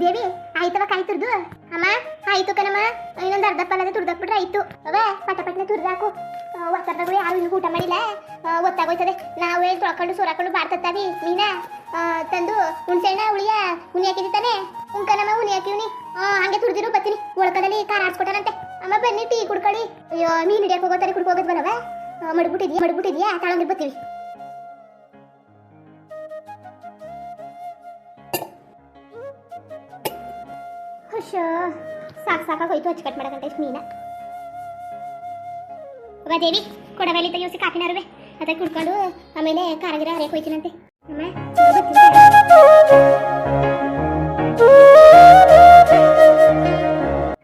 ದೇವಿ, ಆಯ್ತವ ಕಾಯಿ ತುರ್ದು? ಅಮ್ಮ, ಆಯ್ತು ಕಣಮ್ಮ. ಇನ್ನೊಂದು ಅರ್ಧ ಪಲ್ಲದ ತುರ್ದಾಕ್ಬಿಟ್ರೆ ಆಯ್ತು. ಅವ, ಪಟ ಪಟ್ನೆ ತುರ್ದಾಕು. ಒತ್ತರಗಳು ಯಾರು ಇನ್ನೂ ಊಟ ಮಾಡಿಲ್ಲ? ಒತ್ತಾಗೋಯ್ತದೆ. ನಾವೇ ತೊಳ್ಕೊಂಡು, ಸೋರಾಕೊಂಡು ಬಾರ್ತತ್ತಾವಿ ಮೀನ? ತಂದು, ಹುಣ್ಸೆಹಣ್ಣ ಉಳಿಯ ಹುನಿ ತಾನೆ? ಉಂಕನಮ್ಮ ಹುನಿ ಹಾಕಿವ್ನಿ ಹಂಗೆ ತುರ್ದಿರು, ಬತ್ತೀನಿ. ಒಳಕದಲ್ಲಿ ಖಾರ ಆಡ್ಸ್ಕೊಟ್ಟಾರಂತೆ ಅಮ್ಮ, ಬನ್ನಿ, ಟೀ ಕುಡ್ಕೊಳ್ಳಿ. ಅಯ್ಯೋ, ಮೀನ್ ಹಿಡಿಯಕ್ಕೆ ಹೋಗೋತಾರೆ ಕುಡ್ಕೊ ಹೋಗೋದ್ ಬನವ ಮಡ್ಬಿಟ್ಟಿದ್ಯಾ ಮಡ್ಬಿಟ್ಟಿದ್ಯಾ? ತಳಂಗಿರ್ ಬತ್ತೀವಿ. ಹುಷ ಸಾಕು ಸಾಕಾಗೋಯ್ತು ಹಚ್ಚು ಕಟ್ ಮಾಡಕಂತ ಇಷ್ಟು ಮೀನ ಅವ ದೇವಿ ಕೊಡಬಲ್ಲಿ ತೆಗಿಯೋಸಿ ಕಾಫಿನಾರುವೆ ಅದಕ್ಕೆ ಕುಡ್ಕೊಂಡು ಆಮೇಲೆ ಕಾರಗಿರ ಹರಿಯಕ್ಕೆ ಹೋಯ್ತೀನಂತೆ ಅಮ್ಮ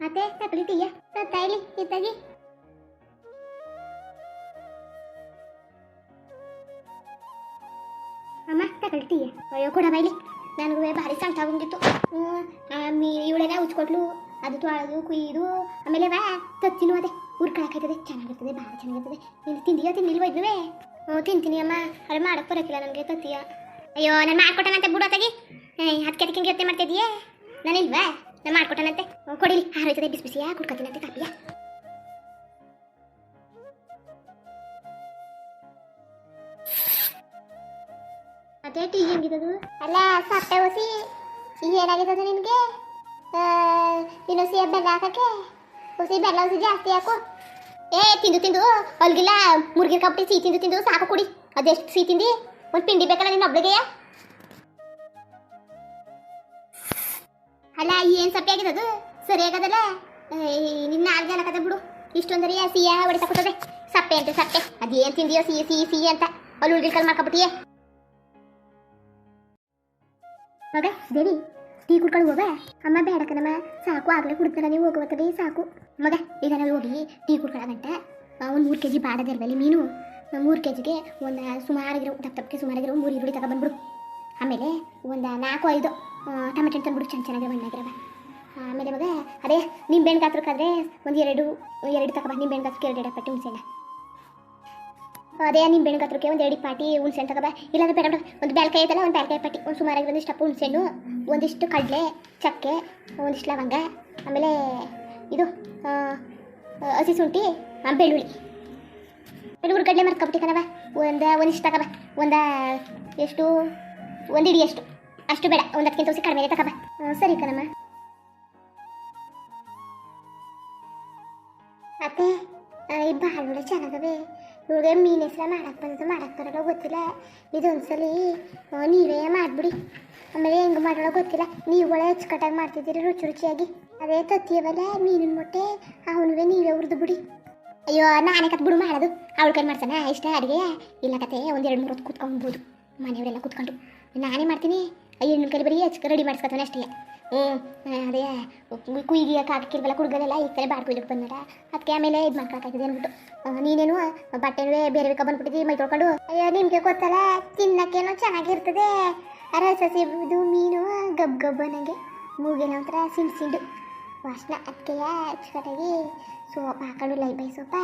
ಅತ್ತೆ ತಗೊಳ್ಳಿ ಟೀಯ ತಾಯಿಲಿ ಇತ್ತಾಗಿ ಅಮ್ಮ ತಗೊಳ್ಳಿ ಟೀಯ ಅಯ್ಯೋ ಕೊಡ ಬೈಲಿ ನನಗೂ ಭಾರಿ ಸಂಕಟ ಆಗೋಗಿತ್ತು ಮೀ ಉಚ್ಕೊಟ್ಲು ಅದು ತೊಳೆದು ಕುಯ್ದು, ಆಮೇಲೆ ವಾ, ತತ್ತಿನೂ ಅದೇ. ಹುರ್ಕೊಳಕಾಯ್ತದೆ ಚೆನ್ನಾಗಿರ್ತದೆ ಭಾಳ ಚೆನ್ನಾಗಿರ್ತದೆ. ನೀನು ತಿಂದಿಯೋ, ತಿನ್ನಿಲ್ವ ಇದ್ನುವೆ ಹ್ಞೂ, ತಿಂತೀನಿ ಅಮ್ಮ. ಅದು ಮಾಡಕ್ಕೆ ಬರೋಕ್ಕಿಲ್ಲ ನನಗೆ ತತ್ತಿಯ. ಅಯ್ಯೋ, ನಾನು ಮಾಡ್ಕೊಟ್ಟನಂತೆ ಬಿಡು ಅತ್ತಾಗಿ ಅದಕ್ಕೆ ಅದಕ್ಕೆ ಯೋಚನೆ ಮಾಡ್ತಿದ್ದೀಯೇ ನಾನಿಲ್ವಾ ನಾನು ಮಾಡ್ಕೊಟ್ಟನಂತೆ. ಕೊಡಿಲಿ ಹಾರೋಯ್ತದೆ, ಬಿಸಿ ಬಿಸಿಯಾ, ಕುಡ್ಕೊತೀನಂತೆ, ಕಾಪಿಯ. ಅದೇ ಟೀ ಹೆಂಗಿದದು? ಅಲ್ಲ ಸಪ್ಪೆ ಹೊಸಿ ಏನಾಗಿದ್ದದು ನಿನಗೆ? ಇನ್ನು ಸಿಹಿ ಬೆಲ್ಲ ಹಾಕಕ್ಕೆ ಹುಸಿ ಬೆಲ್ಲ ಹುಸಿ ಜಾಸ್ತಿ ಹಾಕು. ಏ, ತಿಂದು ತಿಂದು ಹೊಲ್ಗಿಲ್ಲ ಮುರ್ಗಿನ ಕಪ್ಪಿ ಸಿಹಿ ತಿಂದು ತಿಂದು, ಸಾಕು ಕುಡಿ. ಅದೆಷ್ಟು ಸಿಹಿ ತಿಂದಿ? ಒಂದು ಪಿಂಡಿ ಬೇಕಲ್ಲ ನಿನ್ನ ಒಬ್ಳಿಗೆಯ? ಅಲ್ಲ, ಏನು ಸಪ್ಪೆ ಅದು? ಸರಿ ಆಗದಲ್ಲ? ನಿನ್ನ ನಾಲ್ಗೆ ಅನ್ನಕದ ಬಿಡು. ಇಷ್ಟೊಂದರಿ ಸಿಹಿಯ ಹೊಡಿತಾ ಕೂತದೆ ಸಪ್ಪೆ ಅಂತ, ಸಪ್ಪೆ. ಅದೇನು ತಿಂದಿಯೋ ಸಿಹಿ ಸಿಹಿ ಸಿಹಿ ಅಂತ. ಅಲ್ಲಿ ಉಳ್ದಿರ್ಕಲ್ ಮಾಡ್ಕೊಬಿಟ್ಟಿಯೇ ಮಗ, ದೇವಿ ಟೀ ಕುಡ್ಕೊಂಡು ಹೋಗ ಅಮ್ಮ ಬೇಡ ಕಣಮ್ಮ. ಸಾಕು, ಆಗಲೇ ಕುಡ್ತಾರ. ನೀವು ಹೋಗುವತ್ತದೇ ಸಾಕು. ಮಗ, ಈಗ ನಾವು ಹೋಗಿ ಟೀ ಕುಡ್ಕೊಳ್ಳೋಗಂಟ ಒಂದು ಮೂರು ಕೆ ಜಿ ಬಾಡದಿರ್ಬಲ್ಲಿ ಮೀನು? ಮೂರು ಕೆ ಜಿಗೆ ಒಂದು ಸುಮಾರಾಗಿರೋ ದಪ್ಪ ತಪ್ಪಿಗೆ ಸುಮಾರಾಗಿರೋ ಮೂರು ಈರುಳ್ಳಿ ತಗೊಬಂದ್ಬಿಡು ಆಮೇಲೆ ಒಂದು ನಾಲ್ಕು, ಐದು ಟೊಮೆಟೊ ತಂದ್ಬಿಡು. ಚೆನ್ನ ಚೆನ್ನಾಗಿರೋ ಬಣ್ಣಾಗಿರವ ಆಮೇಲೆ ಮಗ, ಅದೇ ನಿಂಬೆಹಣ್ಣು ಗಾತ್ರಕ್ಕಾದ್ರೆ ಒಂದು ಎರಡು ಎರಡು ತಗೊಬ ನಿಂಬೆಹಣ್ಣು ಗಾತ್ರಕ್ಕೆ ಎರಡು ಎರಡು ಪಟ್ಟಿ ಹುಣಸೆಹಣ್ಣ ಅದೇ ನಿಮ್ಮ ಗಾತ್ರಕ್ಕೆ ಒಂದು ಎರಡು ಪಾಟಿ ಹುಣಸೆಹಣ್ಣು ತಗೋಬ. ಇಲ್ಲಾಂದ್ರೆ ಬೇಡ. ಒಂದು ಬ್ಯಾಲ್ಕಾಯಿ ಐತಲ್ಲ, ಒಂದು ಬ್ಯಾಲ್ಕಾಯಿ ಪಾಟಿ. ಒಂದು ಸುಮಾರಾಗಿ ಒಂದಿಷ್ಟು ಅಪ್ಪು ಹುಣ್ಸೆಣ್ಣು ಒಂದಿಷ್ಟು ಕಡಲೆ, ಚಕ್ಕೆ, ಒಂದಿಷ್ಟು ಲವಂಗ, ಆಮೇಲೆ ಇದು ಹಸಿ ಶುಂಠಿ ಬೆಳ್ಳುಳ್ಳಿ. ಬೆಳ್ಳುಳ್ಳಿ ಕಡಲೆ ಮರ್ಕೊಬಿಟ್ಟಿ ಕಣವ ಒಂದು, ಒಂದಿಷ್ಟು ತಗೋಬ. ಒಂದು ಎಷ್ಟು? ಒಂದು ಇಡಿ ಅಷ್ಟು. ಅಷ್ಟು ಬೇಡ. ಒಂದು ಅದಕ್ಕಿಂತ ಹೊಸಿ ಕಡಿಮೆ ತಗೋಬ. ಸರಿ ಕಣಮ್ಮ. ಅತ್ತೆ ಇಬ್ಬ ಬಾಳುಗಳು ಚೆನ್ನಾಗವೆ. ಇವ್ರಿಗೆ ಮೀನು ಹೆಸರ ಮಾಡಕ್ಕೆ ಬಂದದ್ದು ಮಾಡಕ್ಕೆ ಬರೋಲ್ಲ ಗೊತ್ತಿಲ್ಲ. ಇದೊಂದ್ಸಲಿ ನೀವೇ ಮಾಡಿಬಿಡಿ. ಆಮೇಲೆ ಹೆಂಗೆ ಮಾಡೋಲ್ಲ ಗೊತ್ತಿಲ್ಲ. ನೀವುಗಳೇ ಅಚ್ಚುಕಟ್ಟಾಗಿ ಮಾಡ್ತಿದ್ದೀರಿ, ರುಚಿ ರುಚಿಯಾಗಿ. ಅದೇ ತತ್ತಿಯವಲ್ಲ ಮೀನಿನ ಮೊಟ್ಟೆ ಅವನುವೇ ನೀವೇ ಹುರಿದು ಬಿಡಿ. ಅಯ್ಯೋ, ನಾನೇ ಕತ್ ಬಿಡು ಮಾಡೋದು. ಅವಳು ಕೈ ಮಾಡ್ತಾನೆ ಇಷ್ಟ ಅಡುಗೆ? ಇಲ್ಲ ಕತೆ, ಒಂದು ಎರಡು ಮೂರು ಹೊತ್ತು ಮನೆಯವರೆಲ್ಲ ಕೂತ್ಕೊಂಡು. ನಾನೇ ಮಾಡ್ತೀನಿ. ಅಯ್ಯೋ ಕೈ ಬರೀ ಹೆಚ್ಚು ರೆಡಿ ಮಾಡಿಸ್ಕೊತಾನೆ ಅಷ್ಟೇ. ಹ್ಞೂ ಅದೇ ಕುಯ್ಗಿ ಹಾಕಿರ್ಬಲ್ಲ ಕುಡ್ಗನೆಲ್ಲ ಈ ಸಲ ಬಾಡ್ ಕುಯ್ಲಿಕ್ಕೆ ಬಂದಾರ ಅದಕ್ಕೆ ಆಮೇಲೆ ಇದು ಮಾಡ್ಕೊಳಕಾಯ್ತದೆ ಅಂದ್ಬಿಟ್ಟು. ನೀನೇನು ಬಟ್ಟೆನೂ ಬೇರೆ ಬೇಕ ಬಂದ್ಬಿಟ್ಟಿದ್ದೀವಿ ಮೈ ತೊಳ್ಕೊಂಡು. ಅಯ್ಯೋ ನಿಮಗೆ ಗೊತ್ತಲ್ಲ ತಿನ್ನಕ್ಕೇನೋ ಚೆನ್ನಾಗಿರ್ತದೆ. ರಸಸಿ ಇದು ಮೀನು ಗಬ್ ಗಬ್ ನನಗೆ ಮೂಗಿನ ಒಂಥರ ಸಿಂಡು ಸಿಂಡು. ವಾಸನ ಅದಕ್ಕೆಯ ಅಚ್ಚುಕಟ್ಟಾಗಿ ಸೋಪ್ ಹಾಕೊಂಡು ಲೈಬೈ ಸೋಪ.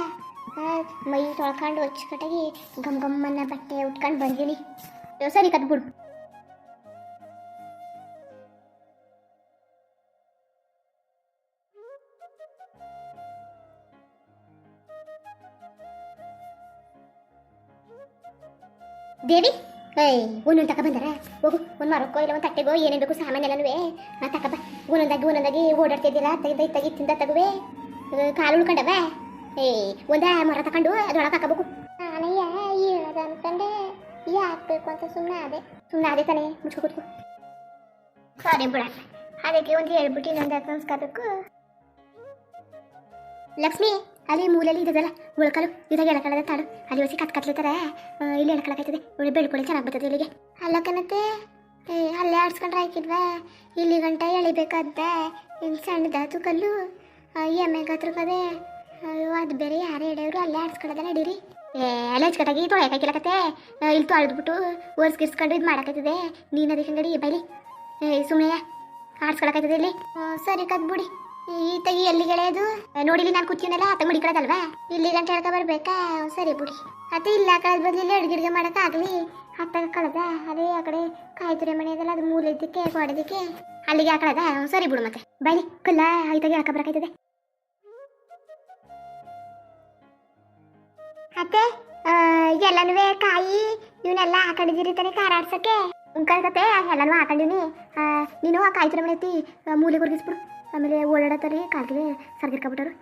ಆ, ಮೈ ತೊಳ್ಕೊಂಡು ಅಚ್ಚುಕಟ್ಟಾಗಿ ಗಮ್ ಗಮ್ಮನ್ನ ಬಟ್ಟೆ ಉಟ್ಕೊಂಡು ಬಂದೀನಿ. ಸರಿ ಕದ್ಬಿಡು ದೇವಿ ಏಯ್ ಒಂದೊಂದು ತಕ ಬಂದಾರ? ಹೋಗು ಒಂದು ಮರಕ್ಕೋ ಇಲ್ಲ ಒಂದು ತಟ್ಟೆಗೋ ಏನೇನು ಬೇಕು ಸಾಮಾನೆಲ್ಲನೂ ಆ ತಕಬ ಒಂದೊಂದಾಗಿ ಒಂದೊಂದಾಗಿ ಓಡಾಡ್ತಿದ್ದಿಲ್ಲ ತೆಗೆದ ತೆಗಿ ತಿಂದ ತಗುವೆ? ಕಾಲು ಉಳ್ಕೊಂಡವ? ಏಯ್ ಒಂದ ಮರ ತಕೊಂಡು ಅದ್ರೊಳಗೆ ಹಾಕಬೇಕು. ನಾನಯ್ಯ ಹೇಳದ ಅನ್ಕಂಡೆ ಹಾಕ್ಬೇಕು ಅಂತ ಸುಮ್ಮನೆ ಅದೇ ಸುಮ್ಮನೆ ಅದೇ ತಾನೇ ಮುಚ್ಕೊ ಕೂತ್ಕೊ. ಸಾರಿ ಬಿಡ. ಅದಕ್ಕೆ ಒಂದು ಹೇಳ್ಬಿಟ್ಟು ಲಕ್ಷ್ಮಿ ಅಲ್ಲಿ ಮೂಲೆಯಲ್ಲಿ ಇದ್ದದಲ್ಲ ಉಳ್ಕಲು ಇದಾಗ ಎಳ್ಕೊಳ್ಳೋದ ತಾಡು ಅಲ್ಲಿ ಹೊಸಿ ಕತ್ ಕತ್ಲಿತಾರೆ ಇಲ್ಲಿ ಎಳ್ಕೊಳಕೈತದೆ ಒಳ್ಳೆ ಬೆಳ್ಕೊಳ್ಳಿ ಚೆನ್ನಾಗಿ ಬರ್ತದೆ ಇಲ್ಲಿಗೆ. ಅಲ್ಲ ಕಣತೆ ಏ, ಅಲ್ಲೇ ಆಡ್ಸ್ಕೊಂಡ್ರೆ ಹಾಕಿದ್ವ? ಇಲ್ಲಿ ಗಂಟ ಎಳಿಬೇಕಾದ ಇಲ್ಲಿ ಸಣ್ಣದಾತು ಕಲ್ಲು ಎಮ್ಮೆ ಕತ್ರಕದೆ ಅಯ್ಯೋ, ಅದು ಬೇರೆ ಯಾರು ಎಡೆಯವರು ಅಲ್ಲೇ ಆಡ್ಸ್ಕೊಳ್ಳೋದ ನಡೀರಿ ಏ, ಅಲ್ಲೇ ಹಚ್ಕಟ್ಟಾಗಿ ಕತೆ. ಇಲ್ಲಿ ತೊಳೆದ್ಬಿಟ್ಟು ಒರ್ಸ್ಗಿರ್ಸ್ಕೊಂಡು ಇದು ಮಾಡಕತ್ತಿದೆ ನೀನು ಅದಕ್ಕೆ ಅಂಗಡಿ ಬೈಲಿ. ಏ ಸುಮ್ಮನೆ ಆಡ್ಸ್ಕೊಳಕೈತದೆ ಇಲ್ಲಿ. ಸರಿ ಸರಿ ಕದ್ಬಿಡಿ. ಈ ತಗಿ ಎಲ್ಲಿ ಅದು? ನೋಡಿಲಿ ನಾನು ಕೂತೀನಲ್ಲ ಆತ ಮಡಿ ಕಳದಲ್ವಾ ಇಲ್ಲಿ ಗಂಟೆ ಹೇಳ್ಕೊ ಬರ್ಬೇಕಾ? ಸರಿ ಬಿಡಿ. ಅತ್ತೆ ಇಲ್ಲ ಕಳೆದ ಬದಲಿಲ್ಲ ಅಡುಗೆ ಅಡುಗೆ ಮಾಡೋಕ್ಕಾಗಲಿ ಹತ್ತಾಗ ಕಳದ, ಅದೇ ಆ ಕಡೆ ಕಾಯ್ತುರೆ ಮನೆ ಅದಲ್ಲ, ಅದು ಮೂಲೆ ಇದ್ದಕ್ಕೆ ಗೋಡೆದಕ್ಕೆ ಅಲ್ಲಿಗೆ ಹಾಕಳದ ಸರಿ ಬಿಡು ಮತ್ತೆ. ಬೈಲಿ ಕಲ್ಲ ತಗಿ ಹಾಕ ಬರಕಾಯ್ತದೆ. ಅತ್ತೆ ಎಲ್ಲನೂ ಕಾಯಿ ಇವನ್ನೆಲ್ಲ ಹಾಕೊಂಡಿದ್ದೀರಿ ತಾನೆ ಖಾರ ಆಡ್ಸಕ್ಕೆ? ಕತೆ ಎಲ್ಲನೂ ಹಾಕೊಂಡಿನಿ ನೀನು ಆ ಕಾಯ್ತುರೆ ಮನೆ ಐತಿ ಮೂಲೆ ಗುರ್ಗಿಸ್ಬಿಡು. ಆಮೇಲೆ ಓಡಾಡತ್ತರಿ ಕಾಲ್ಗೆ ಸರ್ಗಿರ್ಕೊಬಿಟ್ಟರು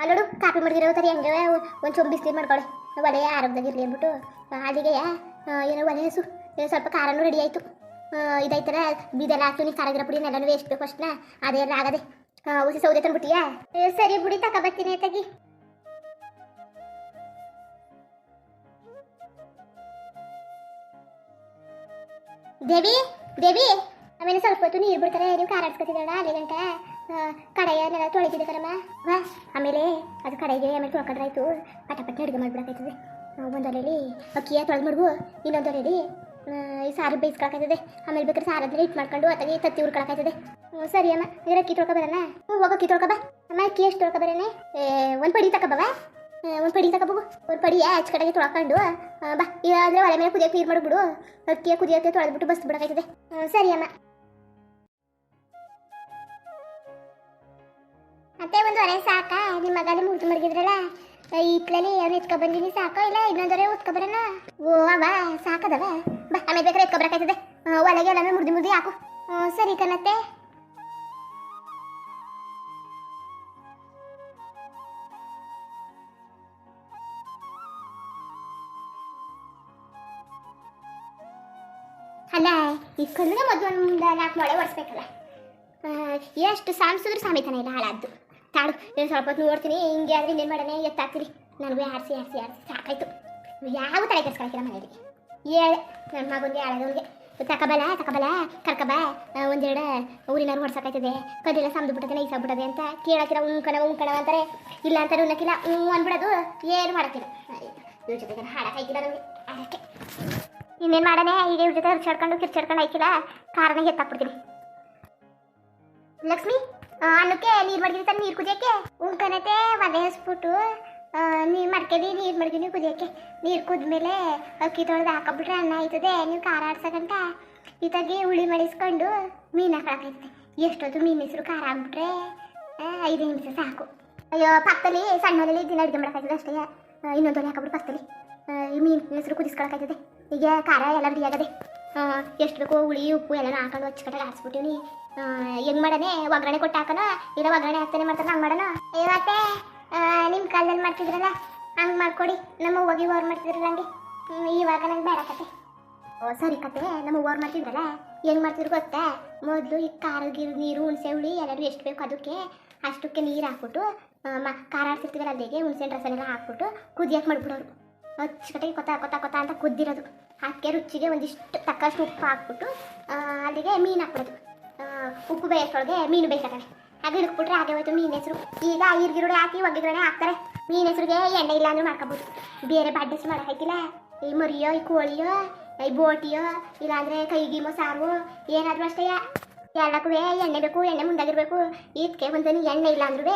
ಅಲ್ಲೋಡು ಕಾಪಿ ಮಾಡಿದಿರೋ ತರಿ ಹಂಗೆ ಒಂದು ಚೊಂಬು ಬಿಸಿಲು ಮಾಡ್ಕೊಳ್ಳಿ ಒಲೆ ಆರೋಗ್ಯದಾಗಿರ್ಲಿ ಅಂದ್ಬಿಟ್ಟು. ಅಲ್ಲಿಗೆ ಏನೋ ಒಲೆ ಹಸು. ಸ್ವಲ್ಪ ಖಾರನೂ ರೆಡಿ ಆಯಿತು. ಇದೈತರ ಬೀದೆಲ್ಲ ಹಾಕ್ತೀನಿ ನೀ ಖಾರ ಗಿರ ಪುಡಿ ಎಲ್ಲನೂ ಎಷ್ಟು ಬೇಕು ಅಷ್ಟನ್ನ. ಅದೆಲ್ಲ ಆಗದೆ. ಉಸಿ ಸೌದೆ ತಂದ್ಬಿಟ್ಟಿಯಾ? ಸರಿ ತಕ ತಗೊಬರ್ತೀನಿ ತಗಿ. ದೇವಿ ದೇವಿ, ಆಮೇಲೆ ಸ್ವಲ್ಪ ಹೊತ್ತು ನೀರು ಬಿಡ್ತಾರೆ. ನೀವು ಖಾರ ಆಡ್ಸ್ಕೊತಿದ್ದಾಳ ಅಲ್ಲಿ ಗಂಟ ಕಡೆಯನ್ನೆಲ್ಲ ತೊಳಿತಿದ್ದೆ ಕರಮ್ಮ ವಾ ಆಮೇಲೆ ಅದು ಕಡೆಗೆ ಆಮೇಲೆ ತೊಳ್ಕೊಂಡ್ರಾಯ್ತು. ಪಟ ಪಟ್ಟಿ ಅಡುಗೆ ಮಾಡ್ಬಿಡಕೈತದೆ. ಒಂದರಲ್ಲಿ ಅಕ್ಕಿಯ ತೊಳೆದು ಮಾಡ್ಬು ಇನ್ನೊಂದು ಒಲೆಯಲ್ಲಿ ಆ, ಈ ಸಾರು ಬೇಯಿಸ್ಕೊಳಕೈತದೆ. ಆಮೇಲೆ ಬೇಕಾದ್ರೆ ಸಾರದ್ರೆ ಇಟ್ಟು ಮಾಡ್ಕೊಂಡು ಅತ್ತಾಗೆ ತತ್ತಿ ಹುರ್ಕೊಳಕಾಯ್ತದೆ ಸರಿ ಅಮ್ಮ ಇದ್ರ ಅಕ್ಕಿ ತೊಳ್ಕೊ ಬರೋಣ. ಹ್ಞೂ ಅಕ್ಕಿ ತೊಳ್ಕೊ ಬಾ. ಅಮ್ಮ ಅಕ್ಕಿ ಎಷ್ಟು ತೊಳ್ಕೊ ಬರೋಣ? ಒಂದು ಪಡಿ ತಗೊಬವ ಒಂದು ಪಡಿ ತಗೋಬು ಒಂದು ಪಡಿ ಆಚೆ ಕಡೆಗೆ ತೊಳ್ಕೊಂಡು ಬಾ. ಬಾ ಇಲ್ಲಾಂದ್ರೆ ಒಲೆ ಮೇಲೆ ಕುದಿಯೋಕೆ ನೀರು ಮಾಡ್ಬಿಡು. ಅಕ್ಕಿಯ ಕುದಿಯೋಕೆ ತೊಳೆದ್ಬಿಟ್ಟು ಬಸ್ ಬಿಡಕೈತದೆ ಹ್ಞೂ ಸರಿ ಅಮ್ಮ. ಮತ್ತೆ ಒಂದು ಹೊರೆ ಸಾಕ. ನಿಮ್ಮ ಮಗನ ಮುಗಿದು ಮಡಗಿದ್ರಲ್ಲ? ಇತ್ಲಲ್ಲಿ ಏನು ಎತ್ಕೊ ಬಂದಿನಿ ಸಾಕೋ? ಇಲ್ಲ ಇನ್ನೊಂದೊರೆ ಉತ್ಕೊ ಬರೋಣ? ಓ ಅವ ಸಾಕದವ? ಬಾ, ಆಮೇಲೆ ಬೇಕಾದ್ರೆ ಎತ್ಕೊ ಬರಕಾಯ್ತದೆ ಒಳಗೆ ಎಲ್ಲ ಮುರ್ದಿ ಮುರ್ದಿ ಹಾಕು. ಸರಿ ಕಣತ್ತೆ ಅಲ್ಲ, ಈ ಕಣ್ಣಿಗೆ ಮೊದಲು ಒಂದು ನಾಲ್ಕು ಮೊಳೆ ಒಡಿಸ್ಬೇಕಲ್ಲ ಎಷ್ಟು ಸಾಮ್ಸಿದ್ರು ಸಾಮಿತಾನೆ ಇಲ್ಲ ಹಾಳಾದ್ದು. ತಾಳು ಏನು ಸ್ವಲ್ಪ ಹೊತ್ತು ನೋಡ್ತೀನಿ, ಹಿಂಗೆ ಆದ್ರೆ ಇನ್ನೇನು ಮಾಡೋಣ? ಎತ್ತಾಕ್ತೀರಿ. ನನಗೂ ಆರಿಸಿ ಆರಿಸಿ ಆರಿಸಿ ಸಾಕಾಯ್ತು. ಯಾವ ತಲೆ ಕೆಡ್ಸ್ಕೊಳಕಿಲ್ಲ ಮನೆಯಲ್ಲಿ. ಹೇಳಿ ನನ್ನ ಮಗನಿಗೆ ಆಳದವನಿಗೆ. ತಕಬಲ ತಕಬಲ, ಕರ್ಕಬ ಒಂದೆರಡು ಊರಿನವ್ರು ಹೊಡ್ಸಕಾಯ್ತದೆ. ಕದಿಲ್ಲ ಸಮದು ಬಿಟ್ಟದೆ ನೈಸಾಗ್ಬಿಟ್ಟದೆ ಅಂತ ಕೇಳಕ್ಕಿಲ್ಲ. ಉಂಕಣವ ಉಂಕಣವ ಅಂತಾರೆ. ಇಲ್ಲ ಅಂತಾರೆ ಉಣ್ಣಕ್ಕಿಲ್ಲ ಹ್ಞೂ ಅಂದ್ಬಿಡೋದು ಏನು ಮಾಡೋಕ್ಕಿಲ್ಲ. ಇವ್ರ ಜೊತೆಗೆ ಹಾಡಕ್ಕಾಯ್ತಿಲ್ಲ ನನಗೆ. ಅದಕ್ಕೆ. ಇನ್ನೇನು ಮಾಡೋಣ? ಈಗ ಇವ್ರ ಜೊತೆ ಹರ್ಚಾಡ್ಕೊಂಡು, ಕಿರ್ಚಾಡ್ಕೊಂಡು ಆಯ್ತಿಲ್ಲ. ಕಾರಣ ಎತ್ತಾಕ್ಬಿಡ್ತೀನಿ. ಲಕ್ಷ್ಮಿ? ಅನ್ನಕ್ಕೆ ನೀರು ಮಡಗಿದ ನೀರು ಕುದಿಯಕ್ಕೆ. ಉಂಕನತೆ ಒಲೆ ಹಸ್ಬಿಟ್ಟು ನೀರು ಮಡ್ಕೆದಿ ನೀರು ಮಡ್ಗಿನಿ ಕುದಿಯಕ್ಕೆ. ನೀರು ಕುದ್ಮೇಲೆ ಅಕ್ಕಿ ತೊಳೆದು ಹಾಕೊಬಿಟ್ರೆ ಅನ್ನ ಆಯ್ತದೆ ನೀವು ಖಾರ ಆಡ್ಸಕಂತ. ಇತ್ತಾಗಿ ಹುಳಿ ಮಡಿಸ್ಕೊಂಡು ಮೀನು ಹಾಕೊಳಕೈತದೆ ಎಷ್ಟೊತ್ತು ಮೀನು ಹೆಸರು ಖಾರ ಆಗ್ಬಿಟ್ರೆ ಆ, ಐದು ನಿಮಿಷ ಸಾಕು. ಅಯ್ಯೋ ಪಕ್ಕದಲ್ಲಿ ಸಣ್ಣ ಒಲೆಯಲ್ಲಿ ದಿನ ಅಡುಗೆ ಮಾಡೋಕ್ಕಾಯ್ತದೆ ಅಷ್ಟೇ. ಆ, ಇನ್ನೊಂದು ಒಲೆ ಹಾಕೊಬಿಟ್ಟು ಪಕ್ಕದಲ್ಲಿ ಈ ಮೀನು ಹೆಸರು ಕುದಿಸ್ಕೊಳಕಾಯ್ತದೆ ಈಗ ಖಾರ ಎಲ್ಲ ರೆಡಿ ಆಗದೆ. ಎಷ್ಟು ಬೇಕೋ ಹುಳಿ ಉಪ್ಪು ಎಲ್ಲ ಹಾಕೊಂಡು ಹಚ್ಕಟ್ಟಾಗ ಹಾಕ್ಸ್ಬಿಟ್ಟಿವ್ನಿ ಹೆಂಗ್ ಮಾಡನೆ? ಒಗ್ಗರಣೆ ಕೊಟ್ಟು ಹಾಕೋಣ ಇಲ್ಲ ಒಗ್ಗರಣೆ ಹಾಕ್ತಾನೆ ಮಾಡ್ತಾನೆ, ಹಂಗೆ ಮಾಡೋಣ ಇವತ್ತೆ ನಿಮ್ಮ ಕಾಲದಲ್ಲಿ ಮಾಡ್ತಿದ್ರಲ್ಲ, ಹಂಗೆ ಮಾಡ್ಕೊಡಿ. ನಮ್ಮ ಹೋಗಿ ಓರ್ ಮಾಡ್ತಿದ್ರಲ್ಲ ಹಂಗೆ. ಇವಾಗ ನಂಗೆ ಬೇಡ ಕತೆ. ಓ, ಸರಿ ಕತೆ. ನಮ್ಮ ಮಾಡ್ತಿದ್ರಲ್ಲ ಹೆಂಗ್ ಮಾಡ್ತಿದ್ರು ಗೊತ್ತಾ? ಮೊದಲು ಈ ಕಾರು ಗಿರ್ ನೀರು, ಹುಣಸೆ ಹುಳಿ ಎಲ್ಲರೂ ಎಷ್ಟು ಬೇಕು ಅದಕ್ಕೆ ಅಷ್ಟಕ್ಕೆ ನೀರು ಹಾಕ್ಬಿಟ್ಟು ಮ, ಖಾರ ಆಡ್ತಿರ್ತೀವಲ್ಲ ಅಲ್ಲಿಗೆ, ಹುಣಸೆ ರಸನೆಲ್ಲ ಹಾಕ್ಬಿಟ್ಟು ಕುದಿಯಕ್ಕೆ ಮಾಡ್ಬಿಡೋರು. ಅಚ್ಚುಕಟ್ಟಿಗೆ ಕೊತ್ತ ಕೊತ್ತ ಕೊತ್ತ ಅಂತ ಕುದ್ದಿರೋದು. ಅದಕ್ಕೆ ರುಚಿಗೆ ಒಂದಿಷ್ಟು ತಕ್ಕಷ್ಟು ಉಪ್ಪು ಹಾಕ್ಬಿಟ್ಟು ಅಲ್ಲಿಗೆ ಮೀನು ಹಾಕ್ಬಿಡೋದು. ಉಪ್ಪು ಬೇಯಿಸೋಳಗೆ ಮೀನು ಬೇಯಿಸ್ತಾರೆ ಹಾಗೆ ಇಡ್ಬಿಟ್ರೆ ಹಾಗೆ ಹೋಯ್ತು ಮೀನು ಹೆಸರು. ಈಗ ಈರ್ಗಿರುಡೆ ಹಾಕಿ ಒಗ್ಗರಣೆ ಹಾಕ್ತಾರೆ. ಮೀನು ಹೆಸರಿಗೆ ಎಣ್ಣೆ ಇಲ್ಲ ಅಂದ್ರೆ ಮಾಡ್ಕೋಬೋದು. ಬೇರೆ ಬಾಡ್ಡೆಸ್ ಹಾಕಿಲ್ಲ ಈ ಮರಿಯೋ, ಈ ಕೋಳಿಯೋ, ಈ ಬೋಟಿಯೋ, ಇಲ್ಲಾಂದ್ರೆ ಕೈಗಿಮೋ ಸಾರು ಏನಾದರೂ ಅಷ್ಟೇ. ಎರಡಕ್ಕೂ ಎಣ್ಣೆ ಬೇಕು, ಎಣ್ಣೆ ಮುಂದಾಗಿರ್ಬೇಕು. ಇದಕ್ಕೆ ಒಂದನಿ ಎಣ್ಣೆ ಇಲ್ಲ ಅಂದ್ರೂ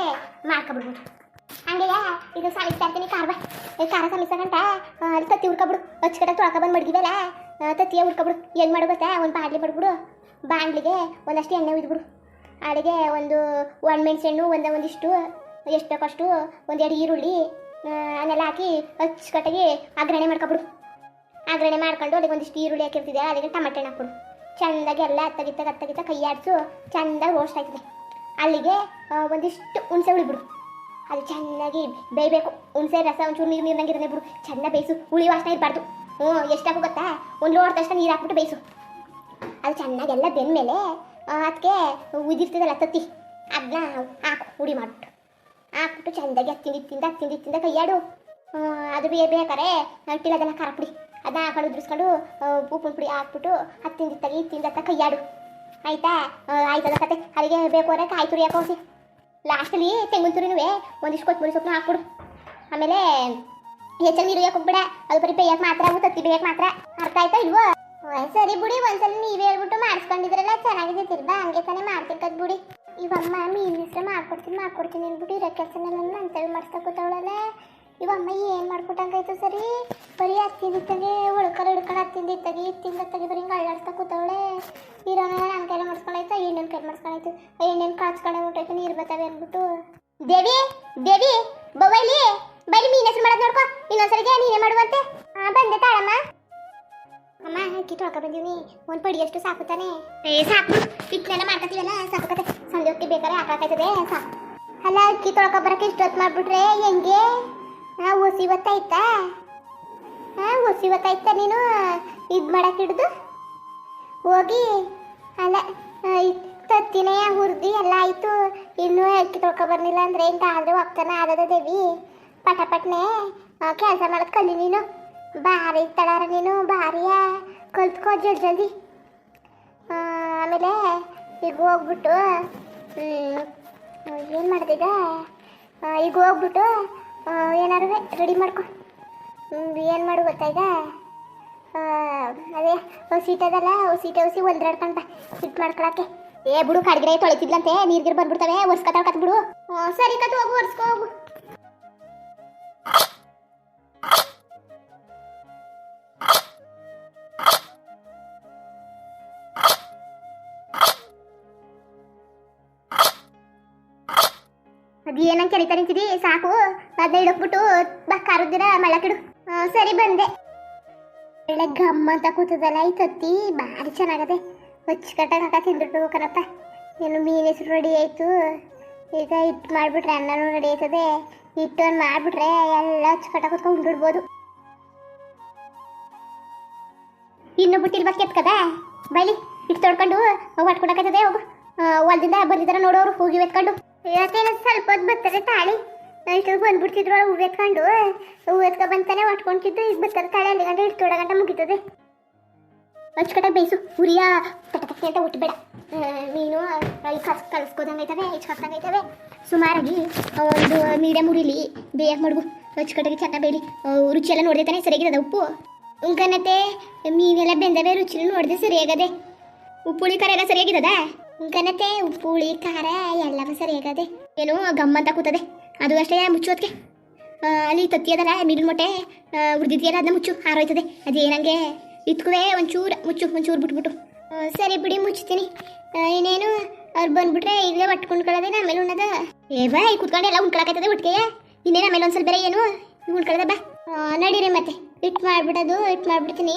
ಮಾಡ್ಕೊಬಿಡ್ಬೋದು. ಹಂಗೆಯ ಇದು ಸಲಿಸ್ತಾ ಇರ್ತೀನಿ, ಖಾರ ಖಾರ ಸಮಿಸಕಂತ ಅಲ್ಲಿ ತತ್ತಿ ಹುಡ್ಕೊಬಿಡು ಹಚ್ಕಡೆ ತೊಳ್ಕೊಬಂದು ಬಂದು ಮಡಗಿದಲ್ಲ ತತ್ತಿಯ ಹುಡ್ಕೊಬಿಡು ಏನು ಮಾಡ್ಬೇಕಾ ಒಂದು ಬಾಡ್ಲಿ ಮಾಡ್ಬಿಡು ಬಾಣ್ಲಿಗೆ ಒಂದಷ್ಟು ಎಣ್ಣೆ ಉಯ್ದುಬಿಡು ಅಡುಗೆ ಒಂದು ಒಣಮೆಣ್ಸೆಣ್ಣು ಒಂದ ಒಂದಿಷ್ಟು, ಎಷ್ಟು ಬೇಕಷ್ಟು ಒಂದೆರಡು ಈರುಳ್ಳಿ ಅದನ್ನೆಲ್ಲ ಹಾಕಿ ಅಚ್ಚುಕಟ್ಟಾಗಿ ಅಗ್ರಣೆ ಮಾಡ್ಕೊಬಿಡು. ಅಗ್ರಣೆ ಮಾಡ್ಕೊಂಡು ಅದಕ್ಕೆ ಒಂದಿಷ್ಟು ಈರುಳ್ಳಿ ಹಾಕಿರ್ತಿದ್ದೆ ಅದಕ್ಕೆ ಟಮಾಟೆ ಹಣ್ಣು ಹಾಕ್ಬಿಡು. ಚೆಂದಾಗಿ ಎಲ್ಲ ಅತ್ತಗಿತ್ತ ಅತ್ತಗಿತ್ತ ಕೈ ಆಡಿಸು, ಚೆಂದಾಗಿ ರೋಸ್ಟ್ ಆಯ್ತದೆ ಅಲ್ಲಿಗೆ ಒಂದಿಷ್ಟು ಹುಣಸೆ ಉಳಿಬಿಡು ಅದು ಚೆನ್ನಾಗಿ ಬೇಯಬೇಕು. ಹುಣಸೆ, ರಸ ಒಂಚೂರು ನೀರು ನೀರ್ನಂಗೆ ಇರನೇ ಬಿಡು. ಚೆನ್ನಾಗಿ ಬೇಯಿಸು. ಹುಳಿ ವಾಸನೆ ಇರಬಾರ್ದು. ಹ್ಞೂ ಎಷ್ಟಾಗು ಗೊತ್ತಾ? ಒಂದು ಲೋಡ್ ತಕ್ಷಣ ನೀರು ಹಾಕ್ಬಿಟ್ಟು ಬೇಯಿಸು. ಅದು ಚೆನ್ನಾಗೆಲ್ಲ ಬೆಂದಮೇಲೆ ಅದಕ್ಕೆ ಉದಿರ್ತದಲ್ಲ ತತ್ತಿ ಅದನ್ನ ಹಾಕು ಹುಡಿ ಮಾಡಿಬಿಟ್ಟು. ಹಾಕ್ಬಿಟ್ಟು ಚೆಂದಾಗಿ ಹತ್ತಿಂದ ತಿಂದ ತಿಂದಿ ತಿಂದ ಕೈಯಾಡು. ಅದು ಬೇ, ಬೇಕಾರೆ ಅಂಟಿಲ್ಲ ಅದೆಲ್ಲ ಖಾರ ಪುಡಿ, ಅದನ್ನ ಹಾಕೊಂಡು ಉದುರಿಸ್ಕೊಂಡು ಉಪ್ಪು ಉಪ್ಪಿನ ಪುಡಿ ಹಾಕ್ಬಿಟ್ಟು ಅದು ಇತ್ತಾಗಿ ತಗಿ ತಿಂದತ್ತ ಕೈಯಾಡು. ಆಯ್ತಾ? ಆಯ್ತದ ಕತೆ. ಅಲ್ಲಿಗೆ ಬೇಕು ಅಂದ್ರೆ ಕಾಯಿ ತುರಿ ಹಾಕೋಸಿ ಲಾಸ್ಟಲ್ಲಿ ತೆಂಗಿನ ತುರಿನೂ ಒಂದಿಷ್ಟು ಕೊತ್ತಂಬರಿ ಸೊಪ್ಪನ್ನ ಹಾಕ್ಬಿಡು. ಆಮೇಲೆ ಹೆಚ್ಚಲ್ಲಿ ನೀರು ಹೋಗ್ಬೇಡ ಅದು ಬರೀ ಬೇಯಕ್ಕೆ ಮಾತ್ರ ತತ್ತಿ ಬೇಯಕ್ಕೆ ಮಾತ್ರ. ಅರ್ಥ ಆಯ್ತಾ ಇಲ್ವೋ? ಸರಿ ಬಿಡಿ, ಒಂದ್ಸಲ ನೀವೇ ಹೇಳ್ಬಿಟ್ಟು ಮಾಡಿಸ್ಕೊಂಡಿದ್ರಲ್ಲ ಚೆನ್ನಾಗಿದ್ದಿರ್ಬಾ ಹಂಗೆ ತಾನೇ ಮಾಡ್ತಿರ್ಕದ್ ಬಿಡಿ. ಇವಮ್ಮ ಮೀನ್ ಮಿಶ್ರ ಮಾಡ್ಕೊಡ್ತೀನಿ ಮಾಡ್ಕೊಡ್ತೀನಿ ಅಂದ್ಬಿಟ್ಟು ಇರೋ ಕೆಲಸನೆಲ್ಲ ಅಂತೇಳಿ ಮಾಡಿಸ್ತಾ ಕೂತವಳಲ್ಲ. ಇವಮ್ಮ ಏನು ಮಾಡ್ಕೊಟ್ಟಂಗಾಯ್ತು ಸರಿ? ಬರೀ ಹತ್ತಿಂದಿತ್ತಾಗೆ ಉಳ್ಕರ ಹಿಡ್ಕೊಂಡು ಹತ್ತಿಂದಿತ್ತಾಗೆ ಇತ್ತಿಂದತ್ತಾಗೆ ಬರೀ ಹಿಂಗೆ ಅಳ್ಳಾಡ್ತಾ ಕೂತವಳೆ. ಇರೋನ ನನ್ನ ಕೈಲಿ ಮಾಡಿಸ್ಕೊಂಡಾಯ್ತು ಎಣ್ಣೆನ ಕೈ ಮಾಡಿಸ್ಕೊಂಡಾಯ್ತು? ಎಣ್ಣೆನ ಕಾಚ್ಕೊಂಡೆ ಬಿಟ್ಟೈತೆ ನೀರು ಬರ್ತವೆ ಅಂದ್ಬಿಟ್ಟು. ದೇವಿ ದೇವಿ ಬವೈಲಿ ಬೈಲಿ ಮೀನ್ ಹೆಸರು ಮಾಡೋದು ನೋಡ್ಕೊ ಇನ್ನೊಂದ್ಸರಿಗೆ ನೀನೇ ಮಾಡುವಂತೆ. ಹಾಂ, ಬಂದೆ ತಾಳಮ್ಮ. ಅಕ್ಕಿ ತೊಳ್ಕ ಬಂದೀವಿ ಒಂದು ಪಡಿ ಅಷ್ಟು ಸಾಕು ಏ, ಸಾಕು. ಇಟ್ನೆಲ್ಲ ಮಾಡ್ಕೊತೀವಲ್ಲ ಸಾಕು ಸಂಜೆ ಹೊತ್ತಿಗೆ ಬೇಕಾದ್ರೆ ಹಾಕಾಕೈತದೆ ಸಾಕು. ಅಲ್ಲ, ಅಕ್ಕಿ ತೊಳ್ಕ ಬರಕ್ಕೆ ಇಷ್ಟೊತ್ತು ಮಾಡ್ಬಿಟ್ರೆ ಹೆಂಗೆ? ಹಾ ಒಸಿ ಹೊತ್ತಾಯ್ತಾ ಹಾ ಒಸಿ ಹೊತ್ತಾಯ್ತಾ ನೀನು? ಇದು ಮಾಡಕ್ಕೆ ಹಿಡ್ದು? ಹೋಗಿ. ಅಲ್ಲ ತತ್ತಿನೇ ಹುರಿದು ಎಲ್ಲ ಆಯ್ತು. ಇನ್ನೂ ಅಕ್ಕಿ ತೊಳ್ಕೊ ಬರ್ಲಿಲ್ಲ ಅಂದ್ರೆ ಹಿಂಗಾದ್ರೆ ಹೋಗ್ತಾನೆ ಆದದ ದೇವಿ. ಪಟಪಟ್ನೆ ಕೆಲಸ ಮಾಡೋದು ಕಲಿ ನೀನು. ಬಾರಿ ತಳಾರ ನೀನು. ಕಲ್ತ್ಕೋ ಜಲ್ದಿ ಆಮೇಲೆ ಈಗ ಹೋಗ್ಬಿಟ್ಟು ಏನು ಮಾಡ್ದೀಗ ಆ, ಈಗ ಹೋಗ್ಬಿಟ್ಟು ಏನಾರು ರೆಡಿ ಮಾಡ್ಕೊ. ಏನು ಮಾಡು ಗೊತ್ತಾ ಈಗ? ಆ, ಅದೇ ಹಸೀಟ್ ಅದಲ್ಲ ಹಸೀಟ ಹಸಿ ಒಲ್ದಾಡ್ಕೊಂಡ್ ಸಿಟ್ ಮಾಡ್ಕೊಳಕ್ಕೆ. ಏ ಬಿಡು ಕಡ್ಗಿರ ತೊಳಿತಿದ್ಲಂತೆ ನೀರ್ಗಿರ್ ಬಂದ್ಬಿಡ್ತವೆ ಒರ್ಸ್ಕೊತಾಳ ಕತ್ ಬಿಡು ಸರಿ ಕತ್ ಹೋಗು ಒರ್ಸ್ಕೊ ಹೋಗು. ಅದು ಏನಂತ ಕರಿತಾ ನಿಂತಿದಿ? ಸಾಕು. ಅದನ್ನ ಇಡಕ್ಬಿಟ್ಟು ಬಾ ಕಾರುದಿರ ಮಳೆ ಕಿಡು ಸರಿ, ಬಂದೆ. ಒಳ್ಳೆ ಗಮ್ಮ ಅಂತ ಕೂತದಲ್ಲ ಈ ತತ್ತಿ. ಭಾರಿ ಚೆನ್ನಾಗದೆ. ಹೊಚ್ಕಟ್ಟಾಗ ಹಾಕ ತಿಂದ್ಬಿಟ್ಟು ಏನು ಮೀನು ಹೆಸರು ರೆಡಿ ಆಯ್ತು. ಈಗ ಹಿಟ್ಟು ಮಾಡಿಬಿಟ್ರೆ ಅನ್ನನೂ ರೆಡಿ ಆಯ್ತದೆ. ಹಿಟ್ಟು ಒಂದು ಮಾಡಿಬಿಟ್ರೆ ಎಲ್ಲ ಹೊಚ್ಕಟ್ಟಾಗ ಕೂತ್ಕೊಂಡು ಉಂಡಿಡ್ಬೋದು. ಇನ್ನು ಬಿಟ್ಟಿಲ್ವಾ ಕೆತ್ಕದ ಬೈಲಿ ಹಿಟ್ಟು ತೊಡ್ಕೊಂಡು ಹೊಟ್ಕೊಡಕತ್ತದೆ ಹೋಗು. ಹೊಲ್ದಿಂದ ಬಂದಿದ್ರ ನೋಡೋರು, ಹೋಗಿ ಎತ್ಕೊಂಡು ಇವತ್ತೇನು ಸ್ವಲ್ಪ ಹೊತ್ತು ಬರ್ತಾರೆ ತಾಳಿ. ಇಷ್ಟು ಬಂದ್ಬಿಡ್ತಿದ್ರು ಹೂವು ಎತ್ಕೊಂಡು. ಹೂವು ಎತ್ಕೊ ಬಂತಾನೆ ಈ ಈಗ ಬರ್ತಾರೆ ತಾಳಿ. ಅಲ್ಲಿ ಗಂಟೆ ಇಷ್ಟು ಗಂಟೆ ಮುಗೀತದೆ. ಹಚ್ಕಟ ಬೇಯಿಸು. ಉರಿಯ ತಟಕಕ್ಕೆ ಅಂತ ಉಟ್ಬೇಡ ಮೀನು ಈ ಕಸ್ ಕಲಿಸ್ಕೋದಂಗೆ ಐತವೆ ಹೆಚ್ಕೊದಂಗೆ ಐತವೆ. ಸುಮಾರಾಗಿ ಒಂದು ಮೀಡಿಯಮ್ ಉರಿಲಿ ಬೇಯಕ್ಕೆ ಮಡ್ಗು. ಹಚ್ಕಟ್ಟಿಗೆ ಚೆನ್ನಾಗಿ ಆ, ರುಚಿ ಎಲ್ಲ ನೋಡಿದೆ ಸರಿಯಾಗಿದೆ ಉಪ್ಪು? ಉಂಕನತೆ ಮೀನೆಲ್ಲ ಬೆಂದವೆ ರುಚಿ ನೋಡಿದೆ ಸರಿಯಾಗದೆ. ಉಪ್ಪುಳಿ ಖಾರ ಎಲ್ಲ ಸರಿಯಾಗಿರೋದಾ ಉಂಕನತ್ತೆ ಉಪ್ಪು ಹುಳಿ ಖಾರ, ಎಲ್ಲವೂ ಸರಿಯಾಗದೆ ಏನು ಗಮ್ಮ ಅಂತ ಕೂತದೆ. ಅದು ಅಷ್ಟೇ ಮುಚ್ಚೋದಕ್ಕೆ ಅಲ್ಲಿ ತತ್ತಿಯದಲ್ಲ ಮಿಡಲ್ ಮೊಟ್ಟೆ ಉರಿದಿದೆಯಲ್ಲ ಅದನ್ನ ಮುಚ್ಚು, ಹಾರೋಯ್ತದೆ. ಅದೇನಂಗೆ ಇತ್ಕುವೆ ಒಂಚೂರು ಮುಚ್ಚು, ಒಂಚೂರು ಬಿಟ್ಬಿಟ್ಟು. ಸರಿ ಬಿಡಿ ಮುಚ್ತೀನಿ ಇನ್ನೇನು? ಅವ್ರು ಬಂದ್ಬಿಟ್ರೆ ಇಲ್ಲೇ ಒಟ್ಕೊಂಡ್ಕೊಳ್ಳೋದೆ ಆಮೇಲೆ ಉಣ್ಣದ. ಏ, ಬಾ, ಈ ಕುತ್ಕೊಂಡು ಎಲ್ಲ ಉಣ್ಕೊಳಕೈತದೆ ಒಟ್ಟಿಗೆ. ಇನ್ನೇನು ಆಮೇಲೆ ಒಂದು ಸ್ವಲ್ಪ ಬೇರೆ ಏನು? ಉಣ್ಕೊಳ್ಳೋದ ಬಾ. ನಡೀರಿ ಮತ್ತೆ. ಇಟ್ಟು ಮಾಡ್ಬಿಡೋದು ಇಟ್ಟು ಮಾಡ್ಬಿಡ್ತೀನಿ.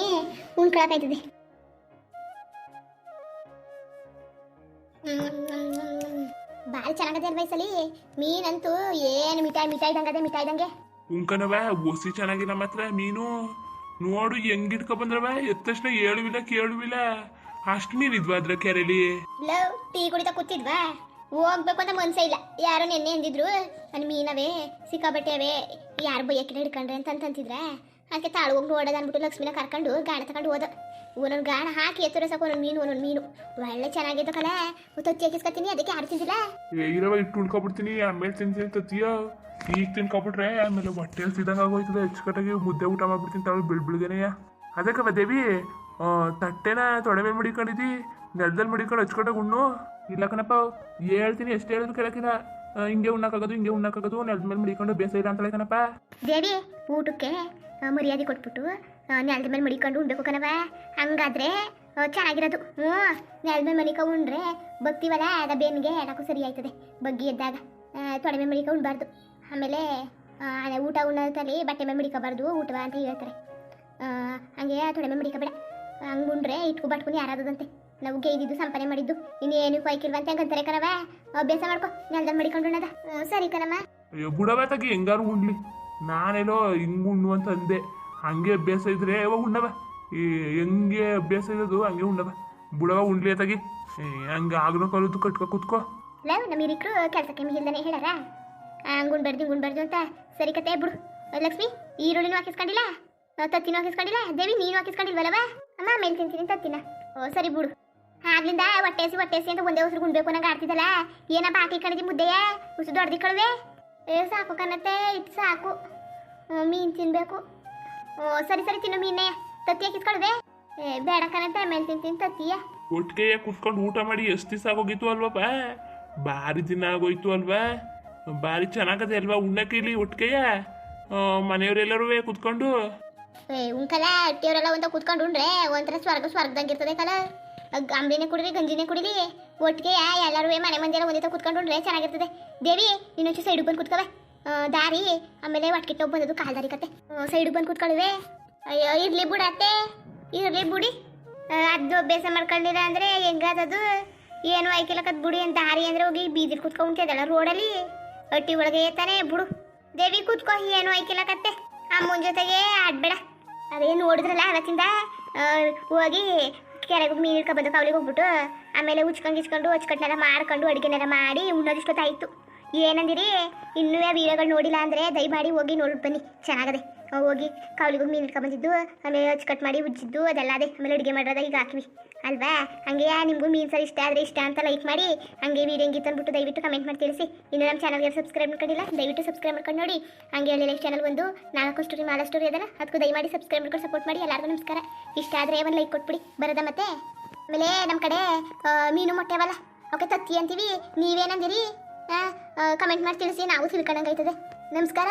ಉಣ್ಕೊಳಕೈತದೆ ಭಾರಿ ಚೆನ್ನಾಗದೆ ಅಲ್ವಾ ಈ ಸಲಿ? ಮೀನಂತೂ ಏನು ಮಿಠಾಯಿ ಮಿಠಾಯಿ ಇದಂಗದೆ ಮಿಠಾಯಿ ಇದಂಗೆ ಉಂಕನವ ಒಸಿ ಚೆನ್ನಾಗಿಲ್ಲ ಮಾತ್ರ ಮೀನು. ನೋಡು ಹೆಂಗ್ ಇಟ್ಕೊ ಬಂದ್ರವ ಎದ್ದ ತಕ್ಷಣ ಹೇಳುವಿಲ್ಲ ಕೇಳುವಿಲ್ಲ. ಅಷ್ಟು ಮೀನ್ ಇದ್ವಾ ಅದ್ರ ಕೆರೆಲಿ? ಲವ್ ಟೀ ಕುಡಿತಾ ಕೂತಿದ್ವಾ? ಹೋಗ್ಬೇಕು ಅಂತ ಮನ್ಸೇ ಇಲ್ಲ. ಯಾರೋ ನೆನ್ನೆ ಅಂದಿದ್ರು ನನ್ನ ಮೀನವೇ ಸಿಕ್ಕಾಬಟ್ಟೆವೇ ಯಾರು ಬೈಯಕ್ಕಿಲ್ಲ ಹಿಡ್ಕೊಂಡ್ರೆ ಅಂತ ಅಂತಂತಿದ್ರೆ ಅದಕ್ಕೆ ತಾಳು ಹೋಗಿ ನೋಡೋದು ಅಂದ್ಬಿಟ್ಟು ಲಕ್ಷ್ಮಿನ ಕರ್ಕೊಂಡು ಗಾಡಿ ತಗೊಂಡು ಹೋದ. ಒಂದೊಂದು ಗಾಣ ಹಾಕಿ ಎತ್ತರಸಕ್ಕೆ ಒಂದೊಂದು ಮೀನು ಒಂದೊಂದು ಮೀನು. ಒಳ್ಳೆ ಚೆನ್ನಾಗಿದ್ದ ಕಲೆ ತೊಚ್ಚಿ ಹಾಕಿಸ್ಕೊತೀನಿ ಅದಕ್ಕೆ ಆರು ಏ, ಇರವ ಇಟ್ಟು ಉಳ್ಕೊಬಿಡ್ತೀನಿ ಆಮೇಲೆ ತಿಂತೀನಿ ತತ್ತಿಯ ಈಗ ತಿನ್ಕೊಬಿಟ್ರೆ ಆಮೇಲೆ ಹೊಟ್ಟೆ ಸಿದಂಗ ಆಗೋಯ್ತದೆ. ಅಚ್ಚುಕಟ್ಟಾಗಿ ಮುದ್ದೆ ಊಟ ಮಾಡ್ಬಿಡ್ತೀನಿ ತಾಳು ಬಿಳ್ ಬಿಳ್ದೇನೆಯ ಅದಕ್ಕೆ ದೇವಿ ತಟ್ಟೆನ ತೊಡೆ ಮೇಲೆ ಮಡಿಕೊಂಡಿದ್ದಿ ನೆಲದಲ್ಲಿ ಮಡಿಕೊಂಡು ಹಚ್ಕೊಟ್ಟಾಗ ಉಣ್ಣು. ಇಲ್ಲ ಕಣಪ್ಪ ಹೇಳ್ತೀನಿ ಎಷ್ಟು ಹೇಳಿದ್ರು ಕೇಳಕ್ಕಿಲ್ಲ. ಹಿಂಗೆ ಉಣ್ಣಕ್ಕಾಗೋದು ಹಿಂಗೆ ಉಣ್ಣಕ್ಕಾಗೋದು ನೆಲದ ಮೇಲೆ ಮಡಿಕೊಂಡು ಬೇಸ ಇಲ್ಲ ಅಂತಲೇ ಕಣಪ್ಪ. ದೇವಿ ಊಟಕ್ಕೆ ಮರ್ಯಾದೆ ಕೊಟ್ಬಿಟ್ಟು ನೆಲದ ಮೇಲೆ ಮಡಿಕೊಂಡು ಉಣ್ಬೇಕು ಕಣವ ಹಂಗಾದ್ರೆ ಚೆನ್ನಾಗಿರೋದು. ಹ್ಞೂ, ನೆಲದ ಮೇಲೆ ಮಡಿಕ ಉಂಡ್ರೆ ಬಗ್ತೀವಲ್ಲ ಅದ ಬೇನಿಗೆ ಎಡಕ್ಕೂ ಸರಿ ಆಯ್ತದೆ. ಬಗ್ಗಿ ಎದ್ದಾಗ ತೊಡೆ ಮೇಲೆ ಮಡಿಕ ಉಣ್ಬಾರ್ದು. ಆಮೇಲೆ ಊಟ ಉಣ್ಣೋದಲ್ಲಿ ಬಟ್ಟೆ ಮೇಲೆ ಮಡಿಕೋಬಾರ್ದು, ಊಟವ ಅಂತ ಹೇಳ್ತಾರೆ. ಹಂಗೆ ತೊಡೆ ಮೇಲೆ ಮಡಿಕೋಬೇಡ. ಹಂಗೆ ಉಂಡ್ರೆ ಇಟ್ಕೊ ಬಟ್ಕೊಂಡು ಯಾರಾದದಂತೆ. ನಾವು ಗೈದಿದ್ದು, ಸಂಪಾದನೆ ಮಾಡಿದ್ದು ಇನ್ನು ಏನು ಕೊಯ್ಕಿಲ್ವ ಅಂತ ಹಂಗಂತಾರೆ ಕಣವ ಅಭ್ಯಾಸ ಮಾಡ್ಕೊ, ನೆಲದ ಮಡಿಕೊಂಡು ಉಣ್ಣದ ಸರಿ ಕಣಮ್ಮ. ಬುಡವ ತಗಿ, ಹೆಂಗಾರು ಉಣ್ಲಿ. ನಾನೇನೋ ಹಿಂಗೆ ಉಣ್ಣು ಅಂತ ಅಂದೆ ಹಂಗೆ ಅಭ್ಯಾಸ ಇದ್ರೆ ಯಾವಾಗ ಉಣ್ಣವ ಈ ಹೆಂಗೆ ಅಭ್ಯಾಸ ಇರೋದು ಹಂಗೆ ಉಣ್ಣವ ಬುಡವ ಉಂಡ್ಲಿ ತಗಿ ಹಂಗೆ ಆಗ್ನೋ ಕಲಿತು ಕಟ್ಕೊ ಕುತ್ಕೋ. ಲವ್ ನಮ್ಮ ಹಿರಿಕರು ಕೆಲಸಕ್ಕೆ ಮಿಗಿಲ್ದನೆ ಹೇಳಾರ? ಹಂಗುಣ್ಬಾರ್ದು ಗುಣ್ಬಾರ್ದು ಅಂತ ಸರಿ ಕತೆ ಬಿಡು. ಲಕ್ಷ್ಮಿ ಈರುಳ್ಳಿನೂ ಹಾಕಿಸ್ಕೊಂಡಿಲ್ಲ? ತತ್ತಿನೂ ಹಾಕಿಸ್ಕೊಂಡಿಲ್ಲ? ದೇವಿ, ನೀನು ಹಾಕಿಸ್ಕೊಂಡಿಲ್ವಲ್ಲವ? ಅಮ್ಮ ಮೇಲೆ ತಿಂತೀನಿ ತತ್ತಿನ. ಓ, ಸರಿ ಬಿಡು. ಆಗ್ಲಿಂದ ಹೊಟ್ಟೆಸಿ ಹೊಟ್ಟೆಸಿ ಅಂತ ಒಂದೇ ಉಸಿರು ಗುಣ್ಬೇಕು ನಂಗೆ ಆಡ್ತಿದ್ದಲ್ಲ? ಏನಪ್ಪ ಹಾಕಿ ಕಣದಿ ಮುದ್ದೆಯ? ಉಸು ದೊಡ್ಡದಿ ಕಳುವೆ ಏ, ಸಾಕು ಕಣತ್ತೆ ಇಟ್ಟು ಸಾಕು. ಮೀನ್ ತಿನ್ಬೇಕು. ಓ ಸರಿ ಸರಿ ತಿನ್ನು ಮೀನೇ. ತತ್ತಿಯ ಹಾಕಿಸ್ಕೊಳ್ವೆ ಏ ಬೇಡ ಕಣತ್ತೆ ಮೇಲೆ ತಿಂತೀನಿ ತತ್ತಿಯ. ಒಟ್ಟಿಗೆ ಕುತ್ಕೊಂಡು ಊಟ ಮಾಡಿ ಎಷ್ಟು ದಿವಸ ಆಗೋಗಿತ್ತು ಅಲ್ವಪ್ಪ ಭಾರಿ ದಿನ ಆಗೋಯ್ತು ಅಲ್ವಾ? ಭಾರಿ ಚೆನ್ನಾಗದೆ ಅಲ್ವಾ ಉಣ್ಣಕ್ಕೆ ಇಲ್ಲಿ ಒಟ್ಟಿಗೆಯ ಮನೆಯವರೆಲ್ಲರೂ ಕುತ್ಕೊಂಡು? ಏ ಉಂಕಲ ಅಟ್ಟಿಯವರೆಲ್ಲ ಒಂದ ಕುತ್ಕೊಂಡು ಉಂಡ್ರೆ ಒಂಥರ ಸ್ವರ್ಗ ಸ್ವರ್ಗದಂಗೆ ಇರ್ತದೆ ಕಲ. ಅಂಬ್ಲಿನೇ ಕುಡಿರಿ ಗಂಜಿನೇ ಕುಡಿರಿ ಒಟ್ಟಿಗೆ ಎಲ್ಲರೂ ಮನೆ ಮಂದಿರ ಒಂದೇ ಕುತ್ಕೊಂಡು ಉಂಡ್ರೆ ಚೆನ್ನಾಗಿರ್ತದೆ. ದೇವಿ ಇನ್ನೊಂಚು ಸೈಡ್ ಬಂದು ಕೂತ್ಕವೆ. ದಾರಿ, ಆಮೇಲೆ ಹೋಗಿ ಬಂದದ್ದು ಕಾಲ್ ದಾರಿ ಕತೆ ಸೈಡಿಗೆ ಬಂದು ಕೂತ್ಕೊಳ್ಳುವೆ. ಅಯ್ಯೋ, ಇರ್ಲಿ ಬಿಡತ್ತೆ ಇರ್ಲಿ ಬಿಡಿ. ಅದು ಅಭ್ಯಾಸ ಮಾಡ್ಕೊಂಡಿಲ್ಲ ಅಂದ್ರೆ ಹೆಂಗದದು? ಏನು ಆಯ್ಕಿಲ್ಲಕದ್ ಬಿಡಿ ಅಂತ ದಾರಿ ಅಂದ್ರೆ ಹೋಗಿ ಬೀದಿ ಕುತ್ಕೊಂತಿದಲ್ಲ ರೋಡಲ್ಲಿ ಹಟ್ಟಿ ಒಳಗೆ ಏತಾನೆ ಬಿಡು. ದೇವಿ ಕೂತ್ಕೋ, ಏನು ಆ ಅಮ್ಮನ ಜೊತೆಗೆ ಆಡ್ಬೇಡ. ಅದೇ ನೋಡಿದ್ರಲ್ಲ ಅವತ್ತಿಂದ ಹೋಗಿ ಕೆರೆಗೆ ಮೀನು ಹಿಡ್ಕೊ ಬಂದು ಕಾವಲಿಗೆ ಹೋಗ್ಬಿಟ್ಟು, ಆಮೇಲೆ ಉಚ್ಕೊಂಡು ಇಚ್ಕೊಂಡು ಅಚ್ಚುಕಟ್ಟನೆಲ್ಲ ಮಾಡ್ಕೊಂಡು ಅಡುಗೆನೆಲ್ಲ ಮಾಡಿ ಉಣ್ಣೋದಿಷ್ಟೊತ್ತಾಯಿತು. ಏನಂದಿರಿ? ಇನ್ನೂ ವೀಡಿಯೋಗಳು ನೋಡಿಲ್ಲ ಅಂದರೆ ದಯಮಾಡಿ ಹೋಗಿ ನೋಡಿ ಬನ್ನಿ. ಚೆನ್ನಾಗದೆ. ಹೋಗಿ ಕಾವಲಿಗೆ ಮೀನು ಇಟ್ಕೊಂಬಂದಿದ್ದು ಬಂದಿದ್ದು ಆಮೇಲೆ ಕಟ್ ಮಾಡಿ ಉಜ್ಜಿದ್ದು, ಅದೆಲ್ಲ ಅದೇ. ಆಮೇಲೆ ಅಡುಗೆ ಮಾಡೋದ ಈಗ ಹಾಕಿವಿ. ಅಲ್ವಾ? ಹಂಗೆ ನಿಮಗೂ ಮೀನು ಸರಿ ಇಷ್ಟ ಆದರೆ ಇಷ್ಟ ಅಂತ ಲೈಕ್ ಮಾಡಿ, ಹಂಗೆ ವೀಡಿಯೋ ಹೆಂಗಿತ್ತು ಅಂದ್ಬಿಟ್ಟು ದಯವಿಟ್ಟು ಕಮೆಂಟ್ ಮಾಡಿ ತಿಳಿಸಿ. ಇನ್ನು ನಮ್ಮ ಚಾನಲ್ಗೆ ಸಬ್ಸ್ಕ್ರೈಬ್ ಮಾಡ್ಕೊಂಡಿಲ್ಲ, ದಯವಿಟ್ಟು ಸಬ್ಸ್ಕ್ರೈಬ್ ಮಾಡ್ಕೊಂಡು ನೋಡಿ. ಹಂಗೆ ಹೇಳಿ ಚಾನಲ್ ಒಂದು, ನಾಲ್ಕು ಸ್ಟೋರಿ ಮಾಲ ಸ್ಟೋರಿ ಅದಲ್ಲ ಅದಕ್ಕೂ ದಯಮಾಡಿ ಸಬ್ಸ್ಕ್ರೈಬ್ ಮಾಡ್ಕೊಂಡು ಸಪೋರ್ಟ್ ಮಾಡಿ. ಎಲ್ಲರಿಗೂ ನಮಸ್ಕಾರ. ಇಷ್ಟ ಆದರೆ ಒಂದು ಲೈಕ್ ಕೊಟ್ಬಿಡಿ. ಬರೋದ ಮತ್ತೆ? ಆಮೇಲೆ ನಮ್ಮ ಕಡೆ ಮೀನು ಮೊಟ್ಟೆ ಅವಲ್ಲ ಓಕೆ ತತ್ತಿ ಅಂತೀವಿ. ನೀವೇನಂದಿರಿ? ಕಮೆಂಟ್ ಮಾಡಿ ತಿಳಿಸಿ ನಾವು ತಿಳ್ಕೊಂಡಂಗಾಯ್ತದೆ. ನಮಸ್ಕಾರ.